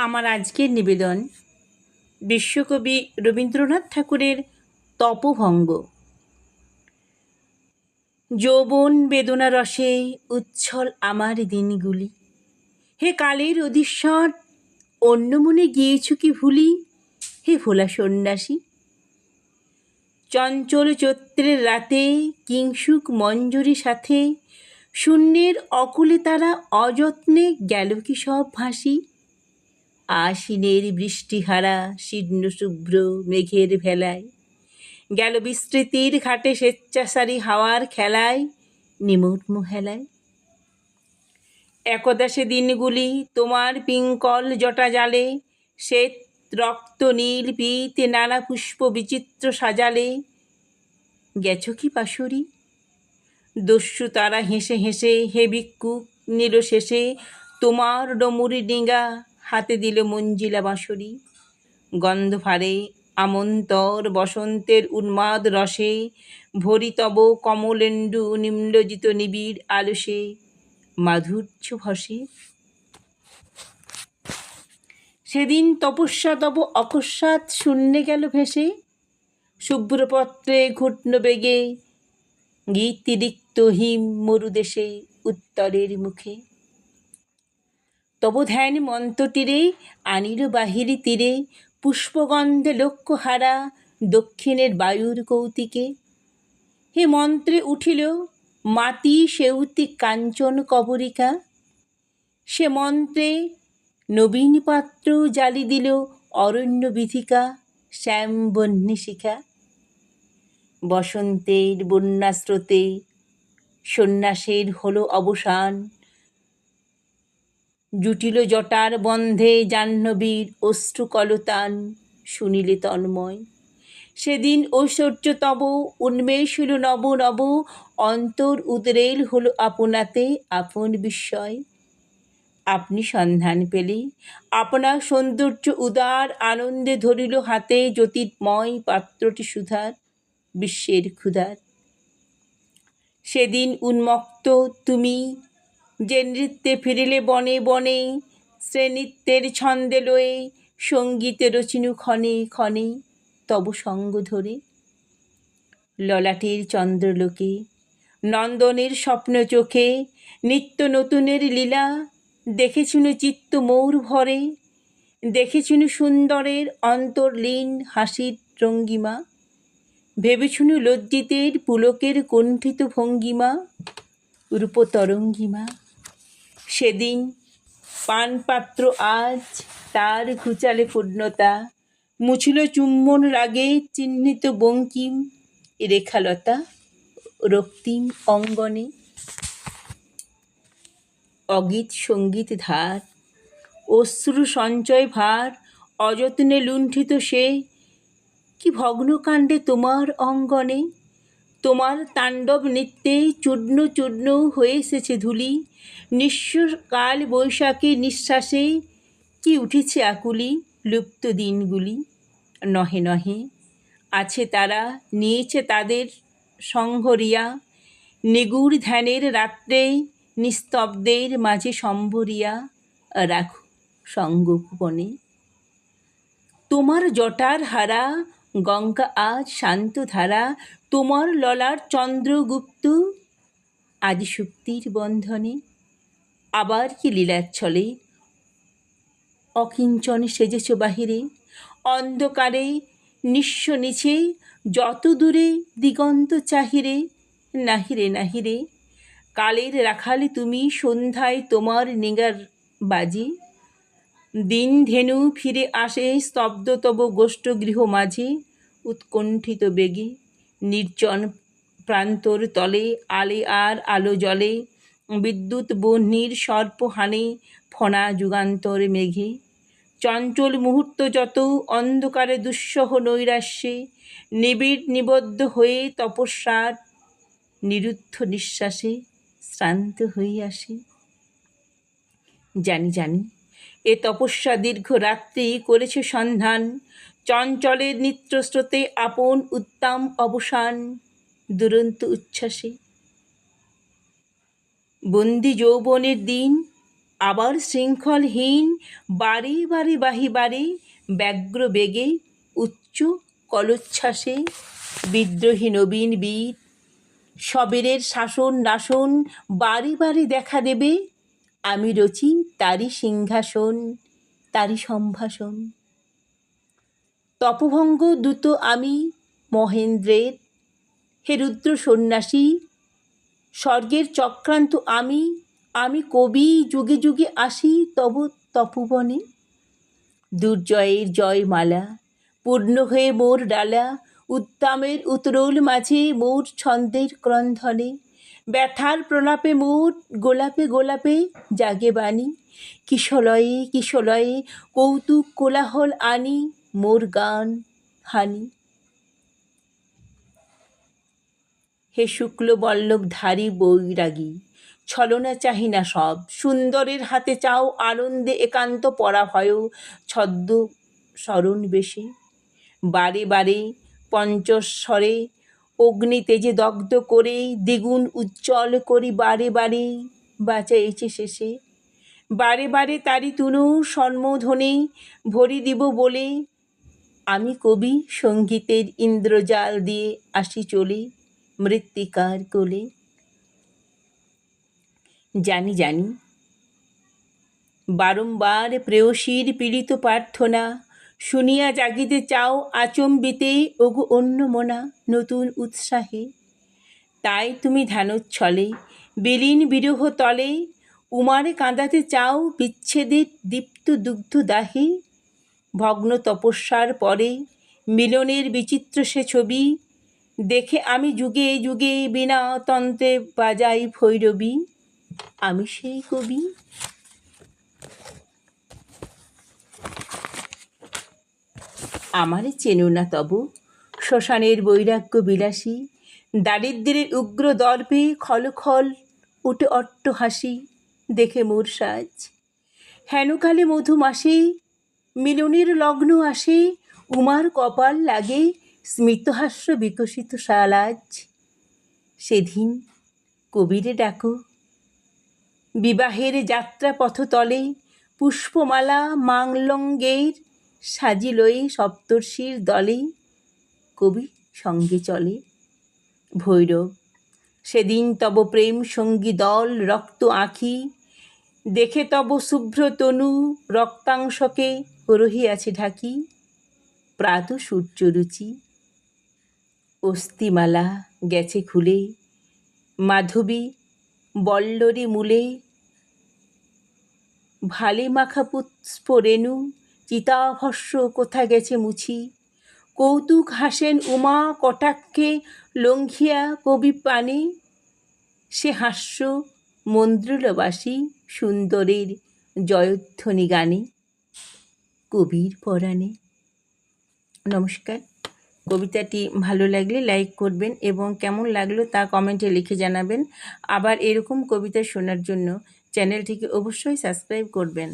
আমার আজকের নিবেদন বিশ্বকবি রবীন্দ্রনাথ ঠাকুরের তপভঙ্গ। যৌবন বেদনা রসে উচ্ছল আমার দিনগুলি। হে কালের অধীশ্বর অন্য মনে গিয়েছ কি ভুলি? হে ভোলা সন্ন্যাসী, চঞ্চল চৈত্রের রাতে কিংসুক মঞ্জুরি সাথে, শূন্যের অকুলে তারা অযত্নে গেল কি সব ভাসি? আশিনের বৃষ্টিহারা, শীর্ণ শুভ্র মেঘের ভেলায়। গেল বিস্তৃতির ঘাটে স্বেচ্ছাসারী হাওয়ার খেলায় নিমগ্ন হেলায় একদা সে দিনগুলি তোমার পিঙ্কল জটা জালে, শ্বেত রক্ত নীল পিতে নানা পুষ্প বিচিত্র সাজালে। গেছ কি পাশরি দস্যু তারা হেসে হেসে হে নিল শেষে তোমার ডমুরি ডিঙ্গা। হাতে দিল মঞ্জিলা বাঁশরি। গন্ধ ফারে আমন্তর বসন্তের উন্মাদ রসে, ভরি তব কমলেন্দু নিম্নজিত নিবিড় আলসে, মাধুর্য ভসে। সেদিন তপস্যা তব অকস্মাৎ শূন্যে গেল ভেসে শুভ্রপত্রে ঘুটন বেগে গীতিরিক্ত হিম মরুদেশে উত্তরের মুখে। তব ধ্যান মন্ত্রতীরে আনিল বাহিরি তীরে, পুষ্পগন্ধে লক্ষ্য হারা দক্ষিণের বায়ুর কৌতিকে। হে মন্ত্রে উঠিল মাতি সেউতি কাঞ্চন কবরিকা। সে মন্ত্রে নবীন পাত্র জালি দিল অরণ্য বিধিকা শ্যাম বন্যী শিখা। বসন্তের বন্যাস্রোতে সন্ন্যাসের হলো অবসান। জুটিল জটার বন্ধে জাহ্নবীর অশ্রুকলতান শুনিলে তন্ময়। সেদিন ঐশ্বর্য তব উন্মেষ হল নব নব, অন্তর উদরেল হল আপনাতে আপন বিস্ময়। আপনি সন্ধান পেলে, আপনার সৌন্দর্য উদার আনন্দে ধরিল হাতে জ্যোতির্ময় পাত্রটি সুধার, বিশ্বের ক্ষুধার। সেদিন উন্মক্ত তুমি যে নৃত্যে ফিরিলে বনে বনে, সে নৃত্যের ছন্দে লয়ে সঙ্গীতে রচিনু ক্ষণে ক্ষণে তব সঙ্গ ধরে। ললাটের চন্দ্রলোকে, নন্দনের স্বপ্ন চোখে, নিত্য নতুনের লীলা দেখেছিনু চিত্ত মৌর ভরে দেখেছিনু সুন্দরের অন্তর্লীন হাসির রঙ্গিমা ভেবেছুনু লজ্জিতের পুলকের কণ্ঠিত ভঙ্গিমা, রূপতরঙ্গিমা। সেদিন পানপাত্র আজ তার ঘুচালে পূর্ণতা, মুছিল চুম্বন রাগে চিহ্নিত বঙ্কিম, রেখালতা রক্তিম অঙ্গনে। অগীত সংগীত ধার, অশ্রু সঞ্চয় ভার, অযত্নে লুণ্ঠিত সে, কি ভগ্নকাণ্ডে তোমার অঙ্গনে? তোমার তাণ্ডব নৃত্যে চূর্ণ চূর্ণ হয়ে এসেছে ধুলি। নিঃস্ব কাল বৈশাখী নিঃশ্বাসে কি উঠেছে আকুলি লুপ্ত দিনগুলি। নহে নহে, আছে তারা, নিয়েছে তাদের সংহরিয়া। নিগুড় ধ্যানের রাত্রে নিস্তব্ধের মাঝে সম্ভরিয়া। রাখো সঙ্গোপনে। তোমার জটার হারা গঙ্গা, আজ শান্ত ধারা, তোমার ললার চন্দ্রগুপ্ত আদি শক্তির বন্ধনে। আবার কি লীলাচ্ছলে অকিঞ্চন সেজেছ বাহিরে, অন্ধকারে, নিঃস্ব নিচে, যত দূরে দিগন্ত চাহিরে, নাহিরে নাহিরে। কালের রাখালে তুমি সন্ধ্যায় তোমার নিগার বাজে। দিন ধেনু ফিরে আসে স্তব্ধ তব গোষ্ঠ গৃহ মাঝে, উৎকণ্ঠিত বেগে, নির্জন প্রান্তর তলে, আলে আর আলো জলে, বিদ্যুৎ বহ্নির সর্পহানে ফণা যুগান্তর মেঘে। চঞ্চল মুহূর্ত যত অন্ধকারে দুঃসহ নৈরাশ্যে, নিবিড় নিবদ্ধ হয়ে তপস্যার নিরুদ্ধ নিঃশ্বাসে শ্রান্ত হয়ে আসে। জানি জানি। এ তপস্যা দীর্ঘ রাত্রি করেছে সন্ধান। চঞ্চলের নিত্যস্রোতে আপন উত্তম অবসান। দুরন্ত উচ্ছ্বাসে। বন্দি যৌবনের দিন, আবার শৃঙ্খলহীন, বারে বারে বাহি বারে, ব্যগ্র বেগে, উচ্চ কলোচ্ছ্বাসে। বিদ্রোহী নবীন বীর সবেরের শাসন নাশন বারে বারে দেখা দেবে আমি রচি তারই সিংহাসন, তারই সম্ভাষণ। তপভঙ্গ দূত আমি, মহেন্দ্রের। হে রুদ্র সন্ন্যাসী, স্বর্গের চক্রান্ত আমি আমি কবি যুগে যুগে আসি তব তপবনে। দুর্জয়ের জয়মালা, পূর্ণ হয়ে মোর ডালা, উত্তমের উতরোল মাঝে মোর ছন্দের ক্রন্ধনে। ব্যথার প্রলাপে মোর গোলাপে গোলাপে জাগে বাণী। কিশলয়ে কিশলয়ে কৌতুক কোলাহল আনি মোর গান হানি। হে শুক্ল বল্লভধারী বৈরাগী, ছলনা চাহি না সব, সুন্দরের হাতে চাও আনন্দে একান্ত পরা পরাভয় ছদ্ম স্মরণ বেশে। বারে বারে পঞ্চস্বরে অগ্নি তেজে দগ্ধ করে দ্বিগুণ উজ্জ্বল করি বারে বারে বাঁচাইছে শেষে। বারে বারে তারি তুনু সম্বোধনে ভরি দিব বলে আমি কবি সঙ্গীতের ইন্দ্রজাল দিয়ে আসি চলে মৃত্তিকার কোলে। জানি জানি। বারংবার প্রেয়সীর পীড়িত প্রার্থনা শুনিয়া জাগিতে চাও আচম্বিতে ওগো অন্য মনা নতুন উৎসাহে। তাই তুমি ধ্যানোচ্ছলে, বিলীন বিরহ তলে উমারে কাঁদাতে চাও বিচ্ছেদের দীপ্ত দুগ্ধ দাহে। ভগ্ন তপস্যার পরে মিলনের বিচিত্র সে ছবি, দেখে আমি যুগে যুগে বিনা তন্ত্রে বাজাই ভৈরবী। আমি সেই কবি। আমারে চেনো না তব। শ্মশানের বৈরাগ্য বিলাসী দারিদ্রের উগ্র দর্পে খলখল উঠে অট্ট হাসি দেখে মোর সাজ। হেনকালে মধু মাসে, মিলনের লগ্ন আসে, উমার কপাল লাগে স্মিতহাস্য বিকশিত সালাজ সেদিন কবিরে ডাকো। বিবাহের যাত্রা পথতলে পুষ্পমালা মাংলঙ্গের সাজিলয়ে সপ্তর্ষির দলে কবি সঙ্গে চলে। ভৈরব, সেদিন তব প্রেম সঙ্গী দল, রক্ত আঁখি, দেখে তব শুভ্র তনু, রক্তাংশকে রহিয়াছে ঢাকি। প্রাত সূর্যরুচি, অস্থিমালা গেছে খুলে, মাধবী বল্লরী মূলে ভালে মাখা পুষ্প রেণু চিতাভস্য কোথা গেছে মুছি? কৌতুক হাসেন উমা কটাক্ষে লঙ্ঘিয়া কবি পানে? সে হাস্য মন্দ্রুলবাসী সুন্দরের জয়ধ্বনি গানে, কবির পরাণে। নমস্কার। কবিতাটি ভালো লাগলে লাইক করবেন এবং কেমন লাগল তা কমেন্টে লিখে জানাবেন। আবার এরকম কবিতা শোনার জন্য চ্যানেলটিকে অবশ্যই সাবস্ক্রাইব করবেন।